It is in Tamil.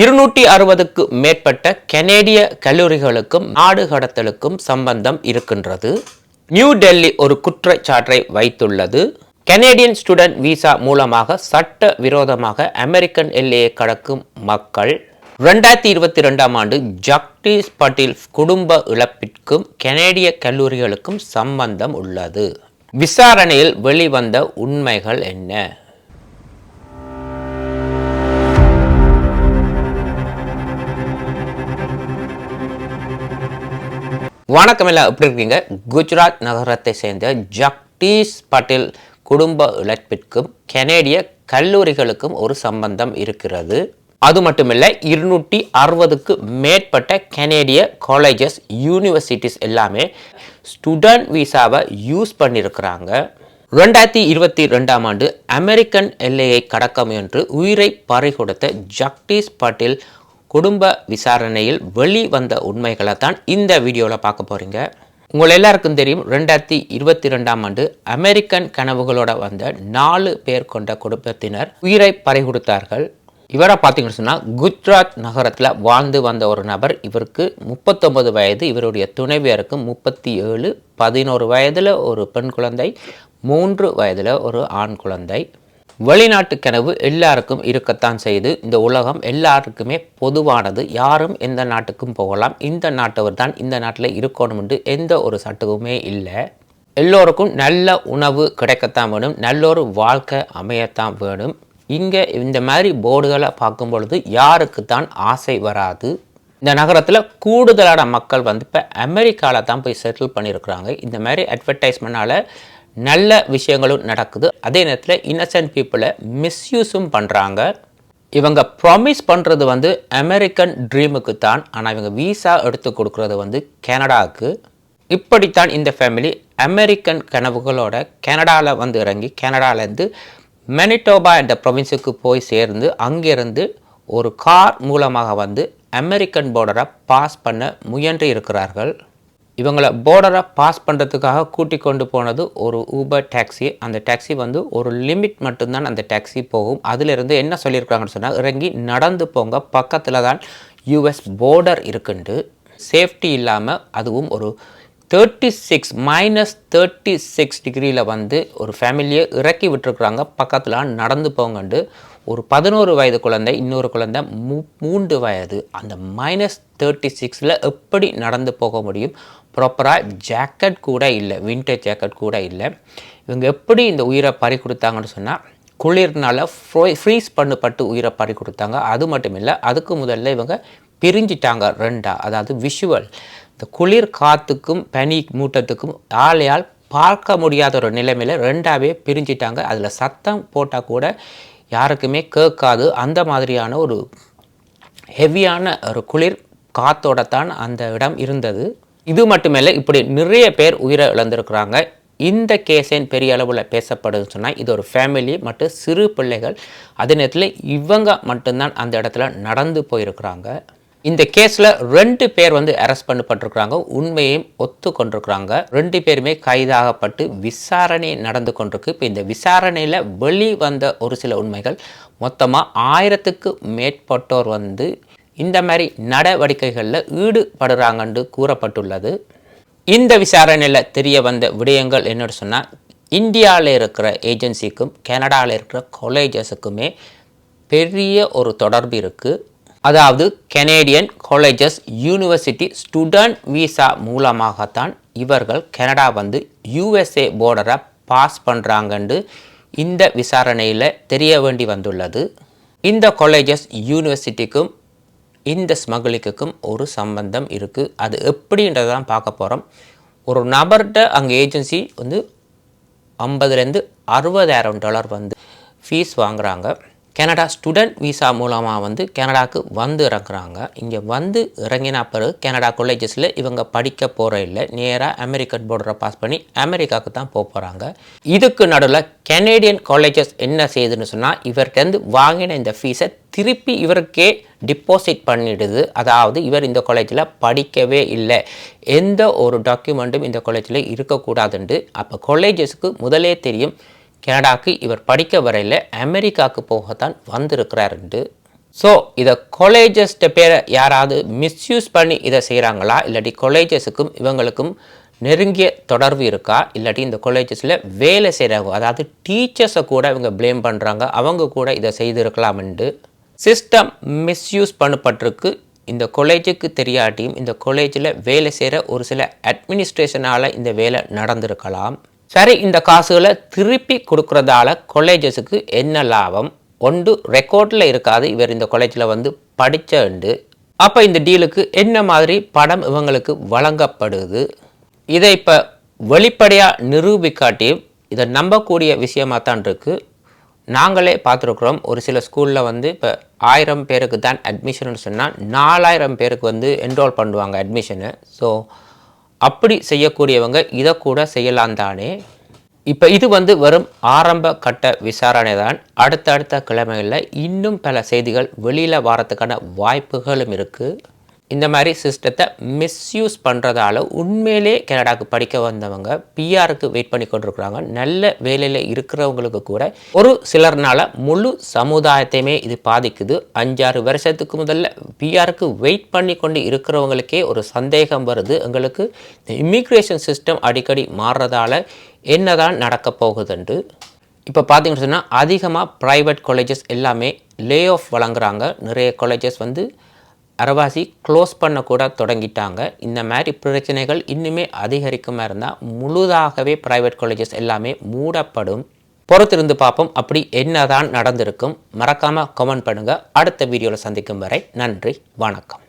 இருநூற்றி அறுபதுக்கு மேற்பட்ட கனேடிய கல்லூரிகளுக்கும் நாடு கடத்தலுக்கும் சம்பந்தம் இருக்கின்றது. நியூ டெல்லி ஒரு குற்றச்சாட்டை வைத்துள்ளது. கனேடியன் ஸ்டூடெண்ட் விசா மூலமாக சட்ட விரோதமாக அமெரிக்கன் எல்லையை கடக்கும் மக்கள் ரெண்டாயிரத்தி இருபத்தி ரெண்டாம் ஆண்டு ஜக்டீஸ் பட்டேல் குடும்ப இழப்பிற்கும் கனேடிய கல்லூரிகளுக்கும் சம்பந்தம் உள்ளது. விசாரணையில் வெளிவந்த உண்மைகள் என்ன? வணக்கம் எல்லாம் எப்படி இருக்கீங்க? குஜராத் நகரத்தை சேர்ந்த ஜக்டீஸ் பட்டேல் குடும்ப இழப்பிற்கும் கனேடிய கல்லூரிகளுக்கும் ஒரு சம்பந்தம் இருக்கிறது. அது மட்டுமில்லை இருநூற்றி அறுபதுக்கு மேற்பட்ட கனேடிய காலேஜஸ் யூனிவர்சிட்டிஸ் எல்லாமே ஸ்டூடெண்ட் விசாவை யூஸ் பண்ணியிருக்கிறாங்க. ரெண்டாயிரத்தி இருபத்தி ரெண்டாம் ஆண்டு அமெரிக்கன் எல்லையை கடக்க முயன்று உயிரை பறிகொடுத்த ஜக்டீஸ் பட்டேல் குடும்ப விசாரணையில் வெளிவந்த உண்மைகளை தான் இந்த வீடியோவில் பார்க்க போகிறீங்க உங்கள் எல்லாருக்கும் தெரியும் ரெண்டாயிரத்தி இருபத்தி ரெண்டாம் ஆண்டு அமெரிக்கன் கனவுகளோட வந்த நாலு பேர் கொண்ட குடும்பத்தினர் உயிரை பறிகொடுத்தார்கள். இவரை பார்த்தீங்கன்னு சொன்னால் குஜராத் நகரத்தில் வாழ்ந்து வந்த ஒரு நபர். இவருக்கு முப்பத்தொம்பது வயது. இவருடைய துணைவியருக்கு முப்பத்தி ஏழு பதினோரு வயதில் ஒரு பெண் குழந்தை மூன்று வயதில் ஒரு ஆண் குழந்தை. வெளிநாட்டு கனவு எல்லாருக்கும் இருக்கத்தான் செய்து இந்த உலகம் எல்லாருக்குமே பொதுவானது. யாரும் எந்த நாட்டுக்கும் போகலாம். இந்த நாட்டவர் தான் இந்த நாட்டில் இருக்கணும் என்று எந்த ஒரு சட்டமுமே இல்லை. எல்லோருக்கும் நல்ல உணவு கிடைக்கத்தான் வேணும். நல்ல ஒரு வாழ்க்கை அமையத்தான் வேணும். இங்கே இந்த மாதிரி போர்டுகளை பார்க்கும் பொழுது யாருக்கு தான் ஆசை வராது. இந்த நகரத்தில் கூடுதலான மக்கள் வந்து இப்போ அமெரிக்காவில் தான் போய் செட்டில் பண்ணியிருக்கிறாங்க இந்த மாதிரி அட்வர்டைஸ்மெண்ட்டால் நல்ல விஷயங்களும் நடக்குது. அதே நேரத்தில் இன்னசென்ட் பீப்புளை மிஸ்யூஸும் பண்ணுறாங்க இவங்க ப்ராமிஸ் பண்ணுறது வந்து அமெரிக்கன் ட்ரீமுக்கு தான். ஆனால் இவங்க வீசா எடுத்து கொடுக்குறது வந்து கனடாவுக்கு. இப்படித்தான் இந்த ஃபேமிலி அமெரிக்கன் கனவுகளோட கனடாவில் வந்து இறங்கி கனடாலேருந்து மெனிட்டோபா என்ற ப்ரொவின்ஸுக்கு போய் சேர்ந்து அங்கிருந்து ஒரு கார் மூலமாக வந்து அமெரிக்கன் பார்டரை பாஸ் பண்ண முயன்று இருக்கிறார்கள். இவங்களை போர்டரை பாஸ் பண்ணுறதுக்காக கூட்டி கொண்டு போனது ஒரு ஊபர் டாக்ஸி அந்த டாக்ஸி வந்து ஒரு லிமிட் மட்டும்தான் அந்த டாக்ஸி போகும். அதிலிருந்து என்ன சொல்லியிருக்காங்கன்னு சொன்னால் இறங்கி நடந்து போங்க. பக்கத்தில் தான் யூஎஸ் போர்டர் இருக்குண்டு. சேஃப்டி இல்லாமல் அதுவும் ஒரு thirty six minus thirty six டிகிரியில் வந்து ஒரு ஃபேமிலியை இறக்கி விட்டுருக்குறாங்க. பக்கத்தில் நடந்து போங்கண்டு. ஒரு பதினோரு வயது குழந்தை இன்னொரு குழந்தை மூ மூன்று வயது. அந்த மைனஸ் தேர்ட்டி சிக்ஸில் எப்படி நடந்து போக முடியும்? ப்ராப்பராக ஜாக்கெட் கூட இல்லை வின்டர் ஜாக்கெட் கூட இல்லை. இவங்க எப்படி இந்த உயிரை பறி கொடுத்தாங்கன்னு சொன்னால் குளிர்னால ஃப்ரோ ஃப்ரீஸ் பண்ணப்பட்டு உயிரை பறி கொடுத்தாங்க. அது மட்டும் இல்லை அதுக்கு முதல்ல இவங்க பிரிஞ்சிட்டாங்க ரெண்டா. அதாவது விஷுவல் இந்த குளிர் காற்றுக்கும் பனி மூட்டத்துக்கும் ஆளையால் பார்க்க முடியாத ஒரு நிலைமையில் ரெண்டாவே பிரிஞ்சிட்டாங்க. அதில் சத்தம் போட்டால் கூட யாருக்குமே கேட்காது. அந்த மாதிரியான ஒரு ஹெவியான ஒரு குளிர் காத்தோட தான் அந்த இடம் இருந்தது. இது மட்டுமல்ல இப்படி நிறைய பேர் உயிரை இழந்திருக்கிறாங்க. இந்த கேஸேன் பெரிய அளவில் பேசப்படுதுன்னு சொன்னால் இது ஒரு ஃபேமிலி மற்றும் சிறு பிள்ளைகள். அதே நேரத்தில் இவங்க மட்டும்தான் அந்த இடத்துல நடந்து போயிருக்கிறாங்க. இந்த கேஸில் ரெண்டு பேர் வந்து அரெஸ்ட் பண்ணப்பட்டிருக்கிறாங்க. உண்மையையும் ஒத்து கொண்டிருக்கிறாங்க ரெண்டு பேருமே கைதாகப்பட்டு விசாரணை நடந்து கொண்டிருக்கு. இப்போ இந்த விசாரணையில் வெளி வந்த ஒரு சில உண்மைகள். மொத்தமாக ஆயிரத்துக்கு மேற்பட்டோர் வந்து இந்த மாதிரி நடவடிக்கைகளில் ஈடுபடுறாங்கன்னு கூறப்பட்டுள்ளது. இந்த விசாரணையில் தெரிய வந்த விடயங்கள் என்னென்னு சொன்னால் இந்தியாவில் இருக்கிற ஏஜென்சிக்கும் கனடாவில் இருக்கிற காலேஜஸுக்குமே பெரிய ஒரு தொடர்பு இருக்குது அதாவது Canadian colleges university student visa மூலமாகத்தான் இவர்கள் கனடா வந்து யூஎஸ்ஏ போர்டரை பாஸ் பண்ணுறாங்கன்னு இந்த விசாரணையில் தெரிய வேண்டி வந்துள்ளது. இந்த காலேஜஸ் யூனிவர்சிட்டிக்கும் இந்த ஸ்மக்லிங்குக்கும் ஒரு சம்பந்தம் இருக்குது அது எப்படின்றதான் பார்க்க போகிறோம் ஒரு நபர்கிட்ட அங்கே ஏஜென்சி வந்து ஐம்பதுலேருந்து அறுபதாயிரம் டாலர் வந்து ஃபீஸ் வாங்குறாங்க. கனடா ஸ்டூடெண்ட் விசா மூலமாக வந்து கனடாவுக்கு வந்து இறங்குறாங்க இங்கே வந்து இறங்கினா பிறகு கனடா காலேஜஸில் இவங்க படிக்க போகிற இல்லை. நேராக அமெரிக்கன் போர்டரை பாஸ் பண்ணி அமெரிக்காவுக்கு தான் போக போகிறாங்க இதுக்கு நடுவில் கெனேடியன் காலேஜஸ் என்ன செய்யுதுன்னு சொன்னால் இவர்கிட்டருந்து வாங்கின இந்த ஃபீஸை திருப்பி இவருக்கே டிபாசிட் பண்ணிடுது. அதாவது இவர் இந்த காலேஜில் படிக்கவே இல்லை. எந்த ஒரு டாக்குமெண்ட்டும் இந்த காலேஜில் இருக்கக்கூடாதுண்டு. அப்போ காலேஜஸுக்கு முதலே தெரியும் கனடாக்கு இவர் படிக்க வரையில் அமெரிக்காவுக்கு போகத்தான் வந்திருக்கிறாருண்டு ஸோ இதை காலேஜஸ்ட பேரை யாராவது மிஸ்யூஸ் பண்ணி இதை செய்கிறாங்களா இல்லாட்டி காலேஜஸுக்கும் இவங்களுக்கும் நெருங்கிய தொடர்பு இருக்கா? இல்லாட்டி இந்த காலேஜஸில் வேலை செய்கிறாங்க அதாவது டீச்சர்ஸை கூட இவங்க ப்ளேம் பண்ணுறாங்க அவங்க கூட இதை செய்திருக்கலாம்ண்டு சிஸ்டம் மிஸ்யூஸ் பண்ணப்பட்டிருக்கு. இந்த காலேஜுக்கு தெரியாட்டியும் இந்த காலேஜில் வேலை செய்கிற ஒரு சில அட்மினிஸ்ட்ரேஷனால் இந்த வேலை நடந்திருக்கலாம். சரி இந்த காசுகளை திருப்பி கொடுக்குறதால காலேஜஸுக்கு என்ன லாபம்? ஒன்று ரெக்கார்டில் இருக்காது. இவர் இந்த காலேஜில் வந்து படித்தண்டு அப்போ இந்த டீலுக்கு என்ன மாதிரி படம் இவங்களுக்கு வழங்கப்படுது? இதை இப்போ வெளிப்படையாக நிரூபிக்காட்டியும் இதை நம்பக்கூடிய விஷயமாக தான் இருக்குது நாங்களே பார்த்துருக்குறோம். ஒரு சில ஸ்கூலில் வந்து இப்போ ஆயிரம் பேருக்கு தான் அட்மிஷன் சொன்னால் நாலாயிரம் பேருக்கு வந்து என்ரோல் பண்ணுவாங்க அட்மிஷனு ஸோ அப்படி செய்யக்கூடியவங்க இதை கூட செய்யலாம் தானே? இப்போ இது வந்து வெறும் ஆரம்ப கட்ட விசாரணை தான் அடுத்தடுத்த கிழமைகளில் இன்னும் பல செய்திகள் வெளியில் வரத்துக்கான வாய்ப்புகளும் இருக்குது இந்த மாதிரி சிஸ்டத்தை மிஸ்யூஸ் பண்ணுறதால உண்மையிலே கனடாக்கு படிக்க வந்தவங்க பிஆருக்கு வெயிட் பண்ணி கொண்டிருக்கிறாங்க. நல்ல வேலையில் இருக்கிறவங்களுக்கு கூட ஒரு சிலர்னால முழு சமுதாயத்தையுமே இது பாதிக்குது. அஞ்சாறு வருஷத்துக்கு முதல்ல பிஆருக்கு வெயிட் பண்ணி கொண்டு இருக்கிறவங்களுக்கே ஒரு சந்தேகம் வருது. எங்களுக்கு இந்த இமிக்ரேஷன் சிஸ்டம் அடிக்கடி மாறுறதால என்னதான் நடக்க போகுதுன்ட்டு இப்போ பார்த்தீங்கன்னு சொன்னால் அதிகமாக ப்ரைவேட் காலேஜஸ் எல்லாமே லே ஆஃப் வழங்குறாங்க. நிறைய காலேஜஸ் வந்து அரவாசி க்ளோஸ் பண்ண கூட தொடங்கிட்டாங்க. இந்த மாதிரி பிரச்சனைகள் இன்னுமே அதிகரிக்குமா இருந்தால் முழுதாகவே ப்ரைவேட் காலேஜஸ் எல்லாமே மூடப்படும். பொறுத்திருந்து பார்ப்போம் அப்படி என்னதான் நடந்திருக்கும். மறக்காமல் கமெண்ட் பண்ணுங்கள் அடுத்த வீடியோவில் சந்திக்கும் வரை நன்றி வணக்கம்.